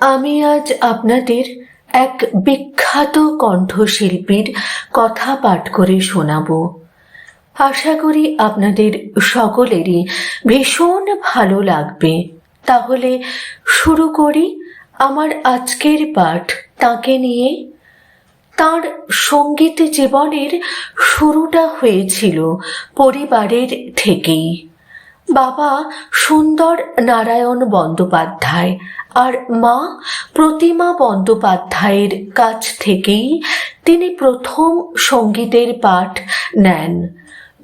আমি আজ আপনাদের এক বিখ্যাত কণ্ঠশিল্পীর কথা পাঠ করে শোনাব। আশা করি আপনাদের সকলেরই ভীষণ ভালো লাগবে। তাহলে শুরু করি আমার আজকের পাঠ। তাকে নিয়ে তার সংগীত জীবনের শুরুটা হয়েছিল পরিবারের থেকেই। বাবা সুন্দর নারায়ণ বন্দ্যোপাধ্যায় আর মা প্রতিমা বন্দ্যোপাধ্যায়ের কাছ থেকেই তিনি প্রথম সঙ্গীতের পাঠ নেন।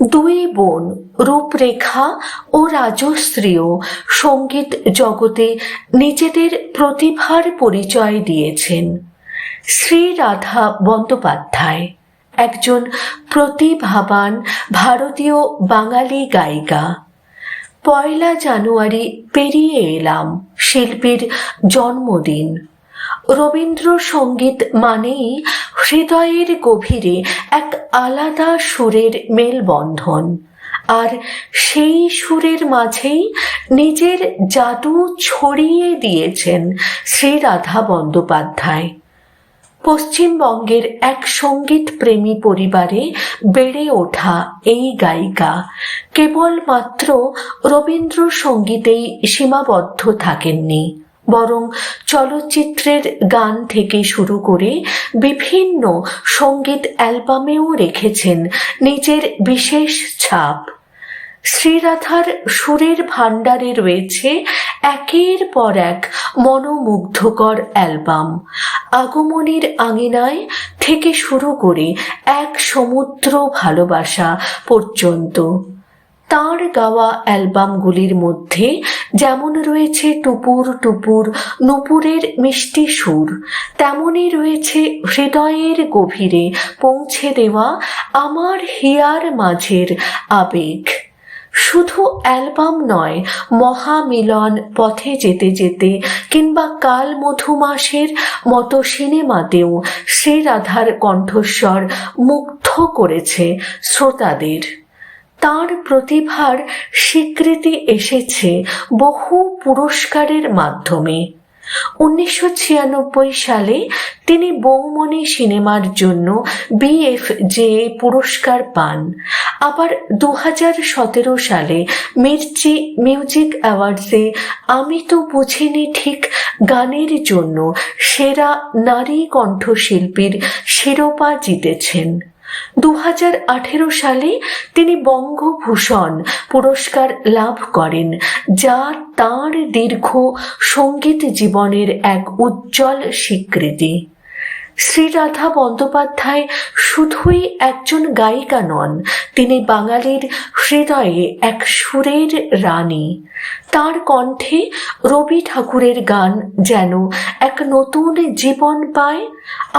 দুই বোন রূপরেখা ও রাজশ্রীও সংগীত জগতে নিজেদের প্রতিভার পরিচয় দিয়েছেন। শ্রী রাধা বন্দ্যোপাধ্যায় একজন প্রতিভাবান ভারতীয় বাঙালি গায়িকা। পয়লা জানুয়ারি পেরিয়ে এলাম শিল্পীর জন্মদিন। রবীন্দ্রসঙ্গীত মানেই হৃদয়ের গভীরে এক আলাদা সুরের মেলবন্ধন, আর সেই সুরের মাঝেই নিজের জাদু ছড়িয়ে দিয়েছেন শ্রীরাধা বন্দ্যোপাধ্যায়। পশ্চিমবঙ্গের এক সংগীত প্রেমী পরিবারে বেড়ে ওঠা এই গায়িকা। কেবলমাত্র রবীন্দ্রসঙ্গীতেই সীমাবদ্ধ থাকেননি, বরং চলচ্চিত্রের গান থেকে শুরু করে বিভিন্ন সংগীত অ্যালবামেও রেখেছেন নিজের বিশেষ ছাপ। শ্রীরাধার সুরের ভাণ্ডারে রয়েছে একের পর এক মনোমুগ্ধকর অ্যালবাম। আগমনীর আঙিনায় থেকে শুরু করে এক সমুদ্র ভালোবাসা পর্যন্ত। তাঁর গাওয়া অ্যালবামগুলির মধ্যে যেমন রয়েছে টুপুর টুপুর, নুপুরের মিষ্টি সুর, তেমনই রয়েছে হৃদয়ের গভীরে পৌঁছে দেওয়া আমার হিয়ার মাঝের আবেগ। শুধু অ্যালবাম নয়, মহামিলন পথে যেতে যেতে কিংবা কাল মধুমাসের মতো সিনেমাতেও সে রাধার কণ্ঠস্বর মুগ্ধ করেছে শ্রোতাদের। তার প্রতিভার স্বীকৃতি এসেছে বহু পুরস্কারের মাধ্যমে। উনিশশো ছিয়ানব্বই সালে তিনি বৌমনি সিনেমার জন্য বিএফজে পুরস্কার পান। আবার দু সতেরো সালে মির্চি মিউজিক অ্যাওয়ার্ডসে আমি তো বুঝিনি ঠিক গানের জন্য সেরা নারী কণ্ঠশিল্পীর শিরোপা জিতেছেন। দু হাজার আঠেরো সালে তিনি বঙ্গভূষণ পুরস্কার লাভ করেন, যা তার দীর্ঘ সংগীত জীবনের এক উজ্জ্বল স্বীকৃতি। শ্রীরাধা বন্দ্যোপাধ্যায় শুধুই একজন গায়িকা নন, তিনি বাঙালির হৃদয়ে এক সুরের রানী। তার কণ্ঠে রবি ঠাকুরের গান যেন এক নতুন জীবন পায়,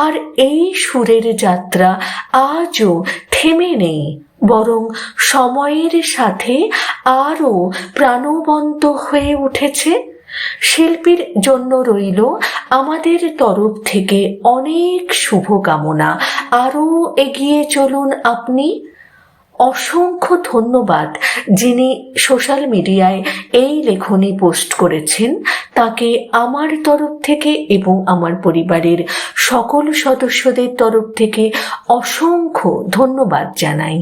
আর এই সুরের যাত্রা আজও থেমে নেই, বরং সময়ের সাথে আরও প্রাণবন্ত হয়ে উঠেছে। শিল্পীর জন্য রইল আমাদের তরফ থেকে অনেক শুভকামনা। আরও এগিয়ে চলুন আপনি। অসংখ্য ধন্যবাদ যিনি সোশ্যাল মিডিয়ায় এই লেখনী পোস্ট করেছেন। তাকে আমার তরফ থেকে এবং আমার পরিবারের সকল সদস্যদের তরফ থেকে অসংখ্য ধন্যবাদ জানাই।